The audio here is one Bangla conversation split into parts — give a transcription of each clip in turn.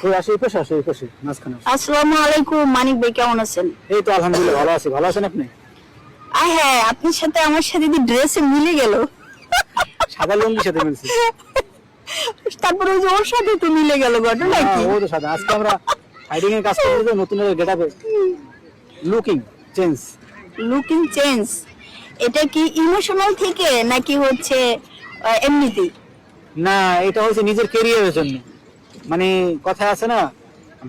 কই আসে এই পাশে আসে এই পাশে মাঝখানে আসসালামু আলাইকুম মানিক ভাই কেমন আছেন? এই তো আলহামদুলিল্লাহ ভালো আছি। ভালো আছেন আপনি? আ হ্যাঁ আপনার সাথে আমার সাথে ড্রেসে মিলে গেল। সাদা লুঙ্গির সাথে মিলছি। তারপরে ওই যে ওর সাথে তো মিলে গেল ঘটনা হ্যাঁ, কি? ও তো সাদা। আজকে আমরা হাইডিং এর কাজ করতে নতুন লুকিং চেঞ্জ লুকিং চেঞ্জ এটা কি ইমোশনাল থেকে নাকি হচ্ছে এমনিতেই? না এটা হচ্ছে নিজের ক্যারিয়ারের জন্য। মানে কথা আছে না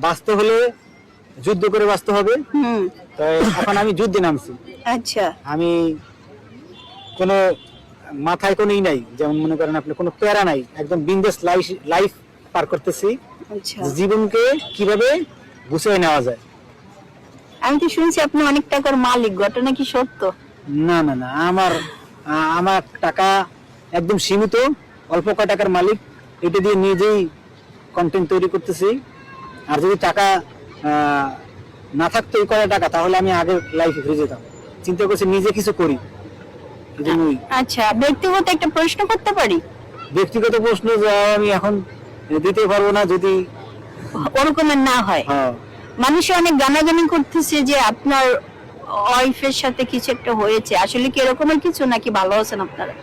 বাঁচতে হলে যুদ্ধ করে বাঁচতে হবে। তো এখন আমি যুদ্ধে নামছি। আচ্ছা। আমি কোনো মাথায় কোনো ই নাই যেমন মনে করেন আপনি কোনো প্যারা নাই একদম বিন্দাস লাইফ লাইফ পার করতেছি। আচ্ছা। জীবনকে কীভাবে গুছিয়ে নেওয়া যায়? আমি তো শুনছি আপনি অনেক টাকার মালিক ঘটনা কি সত্য? না না না আমার আমার টাকা একদম সীমিত অল্প কয় টাকার মালিক এটা দিয়ে নিজেই কন্টেন্ট তৈরি করতেছি। আর যদি টাকা না থাকতো এই কয় টাকা তাহলে আমি আগের লাইফে ফিরে যেতাম। চিন্তা করছি নিজে কিছু করি। আচ্ছা ব্যক্তিগত একটা প্রশ্ন করতে পারি? ব্যক্তিগত প্রশ্ন যা আমি এখন দিতে পারব না যদি ওরকমের না হয়। হ্যাঁ, মানুষ অনেক গানাগানি করতেছে যে আপনার ওয়াইফের সাথে কিছু একটা হয়েছে। আসলে কি এরকমের কিছু নাকি ভালো আছেন আপনারা?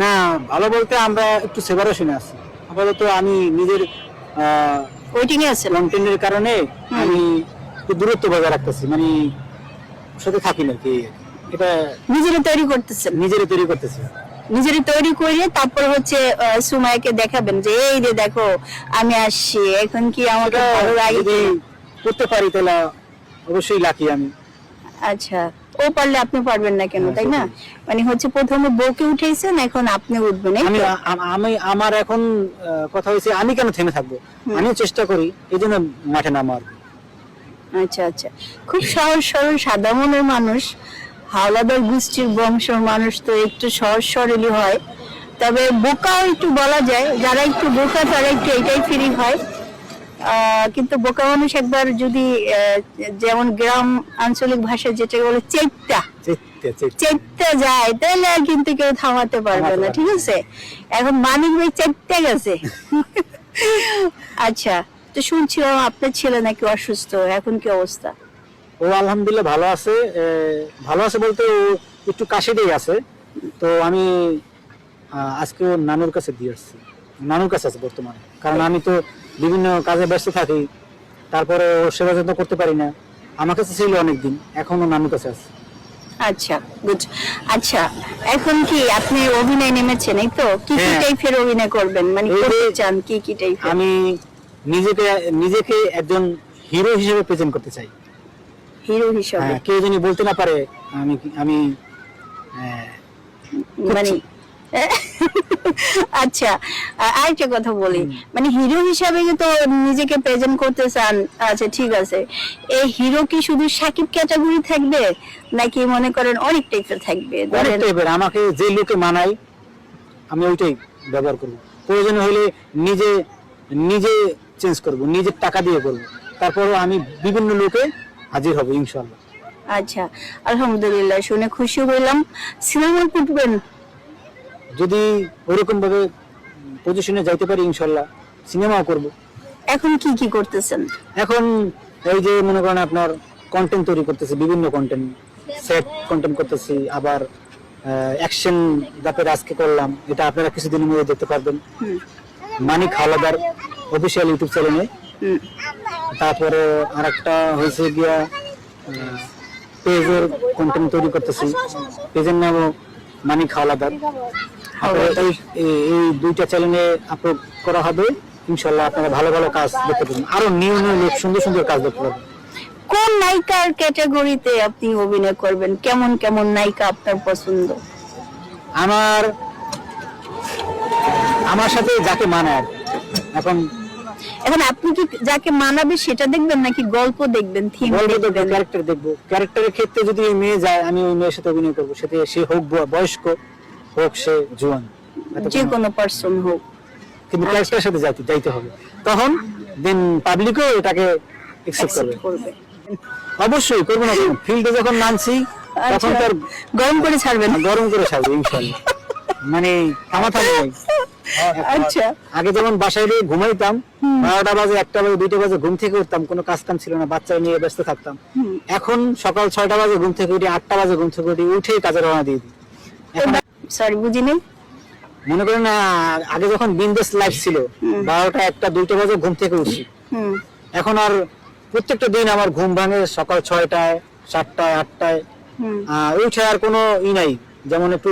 না ভালো বলতে আমরা একটু সেপারেশনে আছি। আপাতত আমি নিজের ওয়েটিং এ আছেন? কন্টেন্টের কারণে আমি দূরত্ব বজায় রাখতেছি মানে সাথে থাকি না কি এটা নিজেরা তৈরি করতেছেন? নিজেরই তৈরি করতেছে। নিজেরা তৈরি করে তারপর হচ্ছে সুমাইকে দেখাবেন যে এই যে দেখো আমি আসছি এখন কি আমাকে ভালো লাগে? করতে পারি তাহলে অবশ্যই লাকি আমি। আচ্ছা। ও পারলে আপনি পারবেন না কেন হ্যাঁ, তাই না? মানে হচ্ছে প্রথমে বউকে উঠেছেন এখন আপনি উঠবেন আমি আমি আমার এখন কথা হয়েছে আমি কেন থেমে থাকব? আমিও চেষ্টা করি এই জন্য মাঠে নামার। আচ্ছা আচ্ছা। খুব সহজ সরল সাদা মনের মানুষ হাওলাদার গোষ্ঠীর বংশের মানুষ তো একটু সহজ সরলই হয়। তবে বোকাও একটু বলা যায় যারা একটু বোকা তারা একটু এটাই ফিরি হয়। কিন্তু বোকা মানুষ একবার যদি যেমন গ্রাম আঞ্চলিক ভাষায় যেটা বলে চেপ্তা চেপ্তা যায় তাহলে আর কিন্তু কেউ থামাতে পারবে না ঠিক আছে? এখন মানিক ভাই চেপ্তা গেছে। আচ্ছা তো শুনছিলাম আপনার ছেলে নাকি অসুস্থ এখন কি অবস্থা? ও আলহামদুলিল্লাহ ভালো আছে ভালো আছে বলতে ও একটু কাশিতেই আছে। তো আমি আজকে ওর নানুর কাছে দিয়ে আসছি। নানুর কাছে আছে বর্তমানে। কারণ আমি তো বিভিন্ন কাজে ব্যস্ত থাকি তারপরে সেবা যত্ন করতে পারি না। আমার কাছে ছিল অনেকদিন এখনও নানুর কাছে আছে। আচ্ছা গুড। আচ্ছা এখন কি আপনি অভিনয় নেমেছেন এই তো? কি কি হ্যাঁ। টাইপের অভিনয় করবেন? মানে করতে চান কি কি টাইপের আমি নিজেকে নিজেকে একজন হিরো হিসেবে প্রেজেন্ট করতে চাই। হিরো হিসাবে? হ্যাঁ, কেউ যদি বলতে না পারে আমি আমি মানে আচ্ছা আ- আরেকটা কথা বলি। মানে হিরো হিসাবে তো নিজেকে প্রেজেন্ট করতে চান আচ্ছা ঠিক আছে। এই হিরো কি শুধু সাকিব ক্যাটাগরি থাকবে নাকি মনে করেন অনেক টাইপের থাকবে? অনেক টাইপের আমাকে যে লোকে মানায় আমি ওইটাই ব্যবহার করব। প্রয়োজন হলে নিজে নিজে চেঞ্জ করব নিজের টাকা দিয়ে করব। তারপরও আমি বিভিন্ন লোকে হাজির হব ইনশাল্লাহ আচ্ছা আলহামদুলিল্লাহ শুনে খুশি হইলাম। সিনেমা করবেন? যদি ওরকম ভাবে পজিশনে যাইতে পারি ইনশাল্লাহ সিনেমাও করব। এখন কি কি করতেছেন? এখন এই যে মনে করেন আপনার কন্টেন্ট তৈরি করতেছি বিভিন্ন কন্টেন্ট সেট কন্টেন্ট করতেছি আবার অ্যাকশন ব্যাপারে আজকে করলাম এটা আপনারা কিছুদিনের মধ্যে দেখতে পারবেন। মানিক হাওলাদার অফিসিয়াল ইউটিউব চ্যানেলে। তারপরে আরেকটা হয়েছে গিয়া পেজের কন্টেন্ট তৈরি করতেছি। পেজের নামও মানিক হাওলাদার এই- দুইটা চ্যানেলে আপলোড করা হবে। ইনশাল্লাহ আপনারা ভালো ভালো কাজ দেখতে পাবেন আরও নিউ নিউ সুন্দর সুন্দর কাজ দেখতে পাবেন কোন নায়িকার ক্যাটাগরিতে আপনি অভিনয় করবেন? কেমন কেমন নায়িকা আপনার পছন্দ? আমার আমার সাথে যাকে মানায়। এখন এখন আপনি কি যাকে মানাবে সেটা দেখবেন নাকি গল্প দেখবেন থিম দেখবেন? ক্যারেক্টার দেখব। ক্যারেক্টারের ক্ষেত্রে যদি মেয়ে যায় আমি ওই মেয়ের সাথে অভিনয় করব। সেটা সে হোক বয়স্ক হোক সে জোয়ান যে কোনো- পার্সন হোক। কিন্তু সাথে যাইতে যাইতে হবে। তখন দেন পাবলিকও এটাকে একসেপ্ট করবে। অবশ্যই করব না ফিল্ডে যখন নামছি তখন আচ্ছা, তার গরম করে ছাড়বেন। গরম করে ছাড়বে মানে থামা থামা। আচ্ছা। আগে যেমন বাসায় গিয়ে ঘুমাইতাম বারোটা বাজে একটা বাজে দুইটা বাজে ঘুম থেকে উঠতাম কোনো কাজ কাম ছিল না বাচ্চা নিয়ে ব্যস্ত থাকতাম। এখন সকাল ছয়টা বাজে ঘুম থেকে উঠি আটটা বাজে ঘুম থেকে উঠি উঠেই কাজে রওনা দিয়ে দিই। সরি বুঝিনি? মনে করেন আগে যখন বিন্দেশ লাইফ ছিল বারোটা একটা দুইটা বাজে ঘুম থেকে হুম। এখন আর প্রত্যেকটা দিন আমার ঘুম ভাঙে সকাল ছয়টায় সাতটায় আটটায়। উঠে আর কোনো ই নাই। যেমন একটু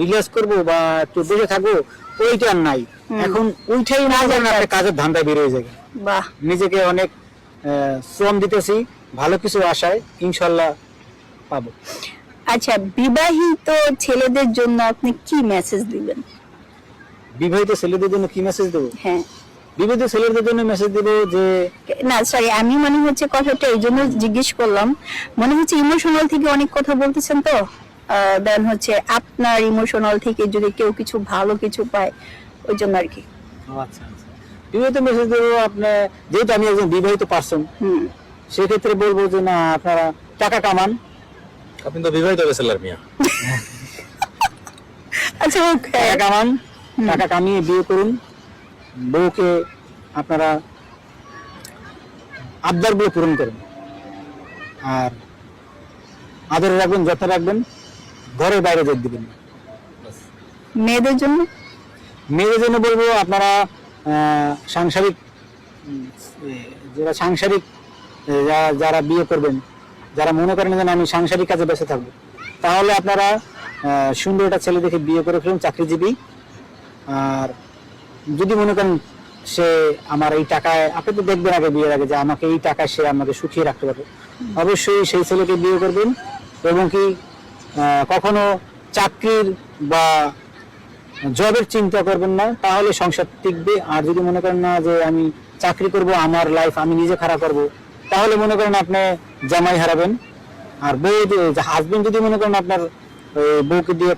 রিল্যাক্স করব বা একটু বসে থাকব ওইটা আর নাই। এখন উঠেই না যেন একটা কাজের ধান্দায় বেরিয়ে যায় বাহ। নিজেকে অনেক শ্রম দিতেছি ভালো কিছু আশায় ইনশাল্লাহ পাবো। আচ্ছা বিবাহিত ছেলেদের জন্য আপনি কি মেসেজ দিবেন? বিবাহিত ছেলেদের জন্য কি মেসেজ দেবো? হ্যাঁ। বিবাহিত ছেলেদের জন্য মেসেজ দেবো যে না সরি আমি মনে হচ্ছে কথাটা এই জন্য জিজ্ঞেস করলাম। মনে হচ্ছে ইমোশনাল থেকে অনেক কথা বলতেছেন তো? দেন হচ্ছে আপনার ইমোশনাল থেকে যদি কেউ কিছু ভালো কিছু পায় ওই জন্য আর কি। আচ্ছা আচ্ছা। বিবাহিত মেসেজ দেবো আপনার যেহেতু আমি একজন বিবাহিত পার্সন হুম। সেক্ষেত্রে বলব যে না আপনারা টাকা কামান। আপনি তো বিবাহিত বেসেলার মিয়া। আচ্ছা ওকে টাকা কামান টাকা কামিয়ে বিয়ে করুন। বউকে আপনারা আবদারগুলো পূরণ করুন। আর আদরে রাখবেন যত্ন রাখবেন ঘরের বাইরে যেতে দিবেন মেয়েদের জন্য? মেয়েদের জন্য বলব আপনারা আহ, সাংসারিক যারা সাংসারিক যা- যারা বিয়ে করবেন যারা মনে করেন যে আমি সাংসারিক কাজে বেঁচে থাকব, তাহলে আপনারা সুন্দর একটা ছেলে দেখে বিয়ে করে ফেলুন, চাকরিজীবী। আর যদি মনে করেন সে আমার এই টাকায়, আপনি তো দেখবেন আগে বিয়ের আগে যে আমাকে এই টাকায় সে আমাকে সুখিয়ে রাখতে পারবে। অবশ্যই সেই ছেলেকে বিয়ে করবেন এবং কি কখনো চাকরির বা জবের চিন্তা করবেন না, তাহলে সংসার টিকবে। আর যদি মনে করেন না যে আমি চাকরি করব, আমার লাইফ আমি নিজে খারাপ করব তাহলে মনে করেন আপনি জামাই হারাবেন। আর বউ হাজবেন্ড যদি মনে করেন আপনার বউকে দিয়ে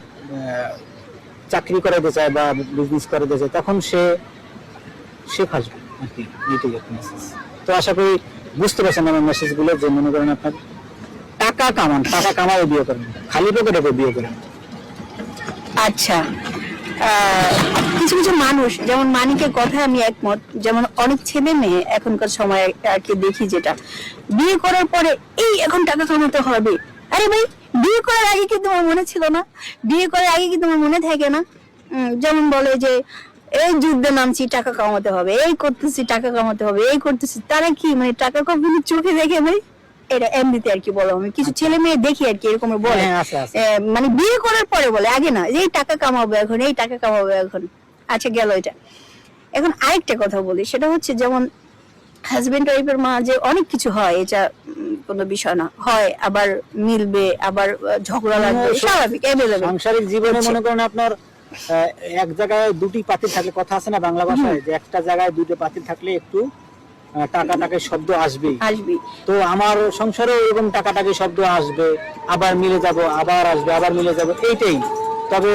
চাকরি করাতে চায় বা বিজনেস করাতে চায় তখন সে সে ফাঁসবে। আর কি এটাই মেসেজ তো আশা করি বুঝতে পারছেন আমার মেসেজগুলো যে মনে করেন আপনার টাকা কামান টাকা কামায় বিয়ে করেন খালি পকেটে বিয়ে করেন। আচ্ছা। কিছু কিছু মানুষ, যেমন মানিকের কথায় আমি একমত, যেমন অনেক ছেলে মেয়ে এখনকার সময় আর কি দেখি যেটা। বিয়ে করার পরে, এই, এখন টাকা কামাতে হবে। আরে ভাই, বিয়ে করার আগে কি তোমার মনে ছিল না? বিয়ে করার আগে কি তোমার মনে থাকে না? যেমন বলে যে, এই যুদ্ধে নামছি, টাকা কামাতে হবে। এই করতেছি, টাকা কামাতে হবে। এই করতেছি। তারা কি মানে টাকা কখনো চোখে দেখে ভাই? এটা এমনিতে আর কি বলো আমি। কিছু ছেলে মেয়ে দেখি আর কি এরকম বলে। হ্যাঁ, মানে বিয়ে করার পরে বলে আগে না যে এই টাকা কামাবো এখন এই টাকা কামাবো এখন। আচ্ছা গেল এটা। এখন আরেকটা কথা বলি সেটা হচ্ছে যেমন হাজবেন্ড ওয়াইফের মাঝে অনেক কিছু হয় এটা কোনো বিষয় না। হয় আবার মিলবে আবার ঝগড়া লাগবে স্বাভাবিক অ্যাভেলেবল সাংসারিক জীবনে মনে করেন আপনার এক জায়গায় দুটি পাতিল থাকলে কথা আছে না বাংলা ভাষায় যে একটা জায়গায় দুটো পাতিল থাকলে একটু টাকা টাকা শব্দ আসবেই। আসবি তো আমার সংসারে এরকম টাকা টাকি শব্দ আসবে আবার মিলে যাব আবার আসবে আবার মিলে যাব এইটাই। তবে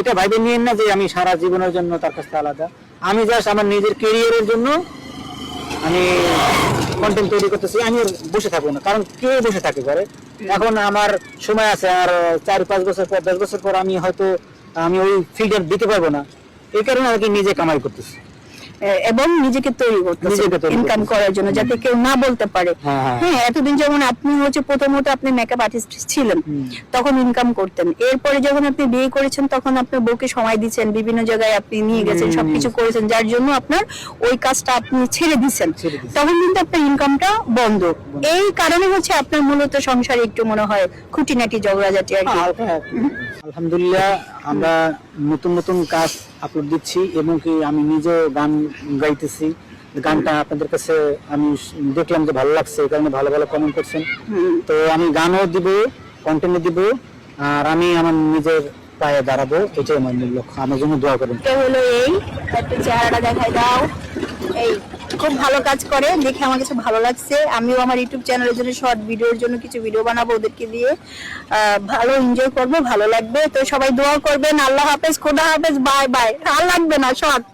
এটা ভাইবে নিয়েন না যে আমি সারা জীবনের জন্য তার কাছে আলাদা। আমি জাস্ট আমার নিজের কেরিয়ারের জন্য আমি কন্টেন্ট তৈরি করতেছি আমি বসে থাকব না। কারণ কে বসে থাকে ঘরে? এখন আমার সময় আছে আর চার পাঁচ বছর পর দশ বছর পর আমি হয়তো আমি ওই ফিল্ডার দিতে পারব না। এই কারণে আর কি নিজে কামাই করতেছি। এবং নিজেকে তৈরি করতে ইনকাম করার জন্য যাতে কেউ না বলতে পারে। হ্যাঁ, হ্যাঁ। হ্যাঁ। এতদিন যেমন আপনি হচ্ছে প্রথমত আপনি মেকআপ আর্টিস্ট ছিলেন তখন ইনকাম করতেন। এরপরে যখন আপনি বিয়ে করেছেন তখন আপনার বউকে সময় দিচ্ছেন বিভিন্ন জায়গায় আপনি নিয়ে গেছেন সবকিছু করেছেন যার জন্য আপনার ওই কাজটা আপনি ছেড়ে দিচ্ছেন। তখন কিন্তু আপনার ইনকামটা বন্ধ। এই কারণে হচ্ছে আপনার মূলত সংসারে একটু মনে হয় খুঁটিনাটি ঝগড়াঝাটি আর কি। আলহামদুলিল্লাহ আমরা নতুন নতুন কাজ আপলোড দিচ্ছি এবং কি আমি নিজেও গান গাইতেছি। গানটা আপনাদের কাছে আমি দেখলাম যে ভালো লাগছে এই কারণে ভালো ভালো কমেন্ট করছেন। তো আমি গানও দিব কন্টেন্ট দিব আর আমি আমার নিজের পায়ে দাঁড়াবো এটাই আমার মূল লক্ষ্য। আমার জন্য দোয়া করেন হলো এই একটু চেহারাটা দেখাই দাও। এই। খুব ভালো কাজ করে, দেখে আমার কাছে ভালো লাগছে। আমিও আমার ইউটিউব চ্যানেলের জন্য শর্ট ভিডিওর জন্য কিছু ভিডিও বানাবো ওদেরকে দিয়ে। ভালো এনজয় করব, ভালো লাগবে। তো সবাই দোয়া করবেন। আল্লাহ হাফেজ, খোদা হাফেজ, বাই বাই। আর লাগবে না শর্ট